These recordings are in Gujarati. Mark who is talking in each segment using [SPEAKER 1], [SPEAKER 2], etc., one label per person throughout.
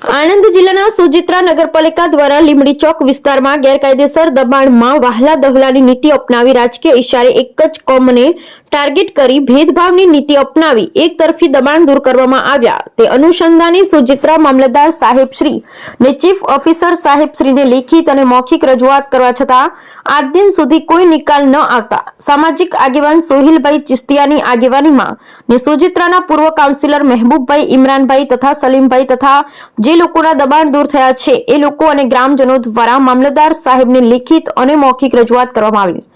[SPEAKER 1] આણંદ જિલ્લાના સુજિત્રા નગરપાલિકા દ્વારા લીમડી ચોક વિસ્તારમાં ગેરકાયદેસર દબાણમાં વહાલા દહલાની નીતિ અપનાવી રાજકીય ઇશારે એક જ કોમને ટાર્ગેટ કરી ભેદભાવની નીતિ અપનાવી એકતરફી દબાણ દૂર કરવામાં આવ્યા. તે અનુસંધાને સુજિત્રા મામલતદાર સાહેબશ્રી ને ચીફ ઓફિસર સાહેબશ્રીને લેખિત અને મૌખિક રજૂઆત કરવા છતાં આજ દિન સુધી કોઈ નિકાલ ન આવતા. સામાજિક આગેવાન સોહિલભાઈ ચિસ્તિયાની આગેવાનીમાં ને સુજિત્રાના પૂર્વ કાઉન્સિલર મહેબૂબભાઈ ઇમરાનભાઈ તથા સલીમભાઈ તથા જે લોકોના દબાણ દૂર થયા છે એ લોકો અને ગ્રામજનો દ્વારા મામલતદાર સાહેબને લેખિત અને મૌખિક રજૂઆત કરવામાં આવી.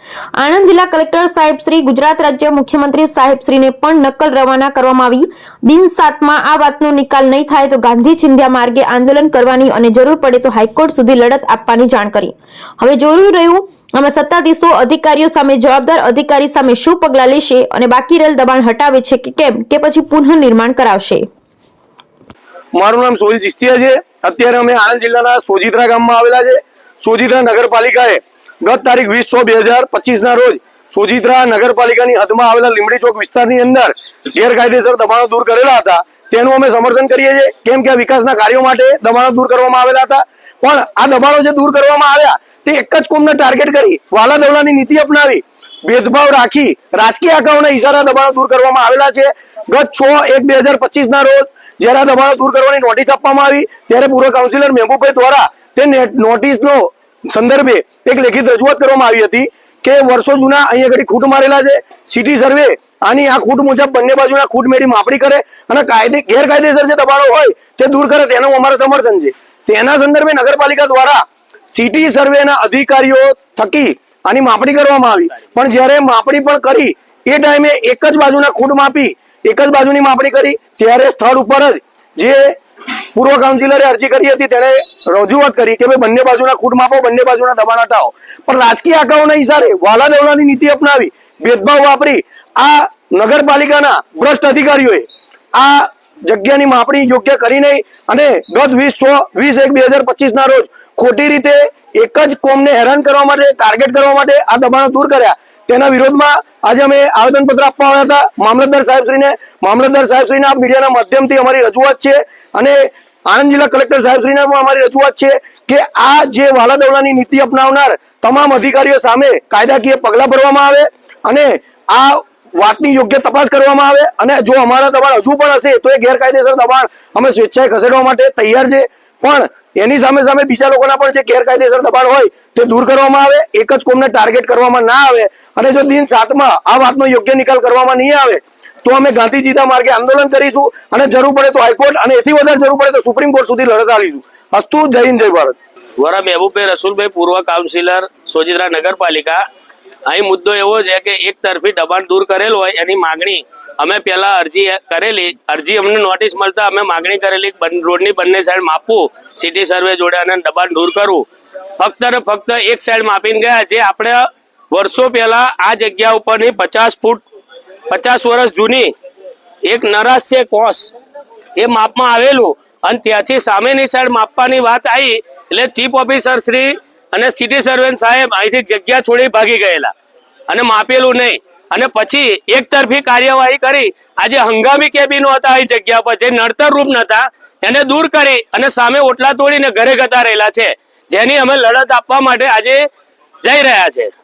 [SPEAKER 1] આણંદ જિલ્લા કલેક્ટર સાહેબ શ્રી ગુજરાત રાજ્ય મુખ્યમંત્રી સાહેબશ્રીને પણ નકલ રવાના કરવામાં આવી. દિન સાતમાં આ વાતનો નિકાલ નહીં થાય તો ગાંધી ચિંધ્યા માર્ગે આંદોલન કરવાની અને જરૂર પડે તો હાઈકોર્ટ સુધી લડત આપવાની જાણ કરી. હવે જોયું રહ્યું અમે સત્તાધીશો અધિકારીઓ સામે જવાબદાર અધિકારી સામે શું પગલાં લેશે અને બાકી રહેલ દબાણ હટાવે છે કે કેમ કે પછી પુનઃનિર્માણ કરાવશે.
[SPEAKER 2] મારું નામ સોહિલ ચિસ્તિયા છે. અત્યારે અમે આણંદ જિલ્લાના સોજિત્રા ગામમાં આવેલા છે. સોજિત્રા નગરપાલિકાએ ગત તારીખ વીસ છ બે હજાર પચીસના રોજ સોજિત્રા નગરપાલિકાની હદમાં આવેલા લીમડી ચોક વિસ્તારની અંદર ગેરકાયદેસર દબાણો દૂર કરેલા હતા. તેનું અમે સમર્થન કરીએ છીએ. કેમ કે આ વિકાસના કાર્યો માટે દબાણો દૂર કરવામાં આવેલા હતા. પણ આ દબાણો જે દૂર કરવામાં આવ્યા, તે એક જ કોમને ટાર્ગેટ કરી વાલા દવલાની નીતિ અપનાવી, ભેદભાવ રાખી, રાજકીય આંકાઓના ઇશારા દબાણો દૂર કરવામાં આવેલા છે. ગત છ એક બે હજાર પચીસના રોજ જ્યારે દબાણો દૂર કરવાની નોટિસ આપવામાં આવી, ત્યારે પૂર્વ કાઉન્સિલર મહેબૂબભાઈ દ્વારા તે નોટિસનો સંદર્ભે એક લેખિત રજૂઆત કરવામાં આવી હતી. કે વર્ષો જૂના અહીંયા આગળ ખૂટ મારેલા છે. સિટી સર્વે આની આ ખૂટ મુજબ બંને બાજુના ખૂટ મેળી માપણી કરે અને કાયદે, ગેરકાયદેસર જે દબાણો હોય તે દૂર કરે. તેનું અમારું સમર્થન છે. તેના સંદર્ભે નગરપાલિકા દ્વારા સિટી સર્વેના અધિકારીઓ થકી આની માપણી કરવામાં આવી. પણ જ્યારે માપણી પણ કરી, એ ટાઈમે એક જ બાજુના ખૂટ માપી, એક જ બાજુની માપણી કરી, ત્યારે સ્થળ ઉપર જ જે પૂર્વ કાઉન્સિલરે અરજી કરી હતી, તેણે રજૂઆત કરી કે, ભાઈ, બંને બાજુના ખૂટ માપો, બંને બાજુના દબાણ હટાવો. પણ રાજકીય આગાઓના ઈશારે વાલા દેવલાની નીતિ અપનાવી, ભેદભાવ વાપરી, આ નગરપાલિકાના ભ્રષ્ટ અધિકારીઓએ આ જગ્યાની માપણી યોગ્ય કરી નહીં અને ગત વીસ છ, વીસ એક બે હજાર પચીસ ના રોજ ખોટી રીતે એક જ કોમને હેરાન કરવા માટે ટાર્ગેટ કરવા માટે આ દબાણો દૂર કર્યા. તેના વિરોધમાં આજે અમે આવેદનપત્ર આપવા આવ્યા હતા. મામલતદાર સાહેબશ્રીને મામલતદાર સાહેબશ્રીના મીડિયાના માધ્યમથી અમારી રજૂઆત છે અને આણંદ જિલ્લા કલેક્ટર સાહેબશ્રીને પણ અમારી રજૂઆત છે કે આ જે વાલાદવડાની નીતિ અપનાવનાર તમામ અધિકારીઓ સામે કાયદાકીય પગલાં ભરવામાં આવે અને આ વાતની યોગ્ય તપાસ કરવામાં આવે અને જો અમારા દબાણ હજુ પણ હશે તો એ ગેરકાયદેસર દબાણ અમે સ્વેચ્છાએ ખસેડવા માટે તૈયાર છે. પણ એની સામે સામે બીજા લોકોના પણ જે ગેરકાયદેસર દબાણ હોય તે દૂર કરવામાં આવે, એક જ કોમને ટાર્ગેટ કરવામાં ના આવે અને જો દિન સાતમાં આ વાતનો યોગ્ય નિકાલ કરવામાં નહીં આવે, તો અમે ગાંધીજીના માર્ગે આંદોલન કરીશું અને જરૂર પડે તો હાઈકોર્ટ અને એથી વધારે જરૂર પડે તો સુપ્રીમ કોર્ટ સુધી લડત આવીશું અસ્તુ, જય હિન્દ, જય ભારત.
[SPEAKER 3] વરા મહેબૂબભાઈ રસુલભાઈ પૂર્વ કાઉન્સિલર સોજિત્રા નગરપાલિકા અહીં મુદ્દો એવો છે કે એક તરફી દબાણ દૂર કરેલ હોય, એની માગણી અમે પહેલા અરજી કરેલી, અરજી અમને નોટિસ મળતા અમે માગણી કરેલી રોડની બંને સાઈડ માપવું સિટી સર્વે જોડે અને દબાણ દૂર કરવું. ફક્ત ને ફક્ત એક સાઈડ માપીને ગયા, જે આપણે વર્ષો પહેલા આ જગ્યા ઉપરની પચાસ ફૂટ, પચાસ વર્ષ જૂની, એક નરાશ છે કોસ. એ માપમાં આવેલું. અને ત્યાંથી સામેની સાઈડ માપવાની વાત આવી એટલે ચીફ ઓફિસર શ્રી અને સિટી સર્વેન્ટ સાહેબ અહીંથી જગ્યા છોડી ભાગી ગયેલા. અને માપેલું નહીં. અને પછી એક તરફી કાર્યવાહી કરી. આજે હંગામી કેબિનો હતા એ જગ્યા પર. જે નડતર રૂપ નતા, એને દૂર કરી અને સામે ઓટલા તોડીને ઘરે ગતા રહેલા છે. જેની અમે લડત આપવા માટે આજે જઈ રહ્યા છે.